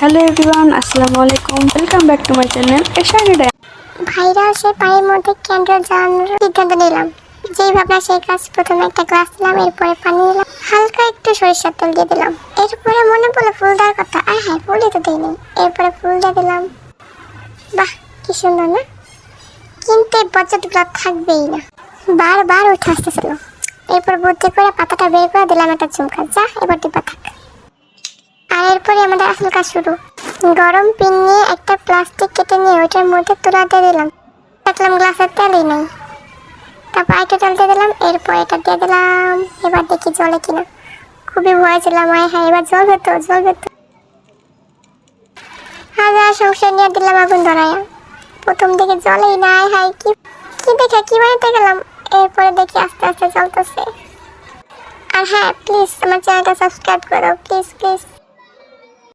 Hello everyone, আসসালামু আলাইকুম। Welcome back to my channel Esha Dey ভাইরা সে পানির মধ্যে ক্যান্ডেল জ্বালানোর সিদ্ধান্ত নিলাম। যেই ভাবনা, সেই কাজ প্রথমে একটা গ্লাস দিলাম, এরপরে পানি দিলাম, হালকা একটু সরিষার তেল দিয়ে দিলাম। এরপরে মনে পড়ল ফুল দেওয়ার কথা। আর হ্যাঁ ফুলই তো দিইনি। এরপরে ফুল দিয়ে দিলাম। বাহ, কি সুন্দর না? কিন্তু এই বজ্রগুলো থাকবেই না। বারবার উঠে আসতেছিল। এরপর বুদ্ধি করে পাতাটা বের করে দিলাম একটা চুমকা। যা, এবার ডিব্বা থাক। এরপরে আমাদের আসল কাজ শুরু। গরম পিন নিয়ে একটা প্লাস্টিক কেটে নিয়ে ওইটার মধ্যে তুলা দিয়ে দিলাম। দেখলাম গ্লাসের তেলই নেই। তারপর আরেকটা তেল দিয়ে দিলাম, এরপর এটা দিয়ে দিলাম। এবার দেখি জলে কিনা। খুবই ভয় ছিলাম, আয় হ্যাঁ এবার জল তো জল তো হাজার সংসার নিয়ে দিলাম আগুন ধরায়া। প্রথম দিকে জলেই না, আয় হাই কি কি দেখে, কি বানাতে গেলাম? এরপরে দেখি আস্তে আস্তে চলতেছে আর হ্যাঁ প্লিজ আমার চ্যানেলটা সাবস্ক্রাইব করো প্লিজ প্লিজ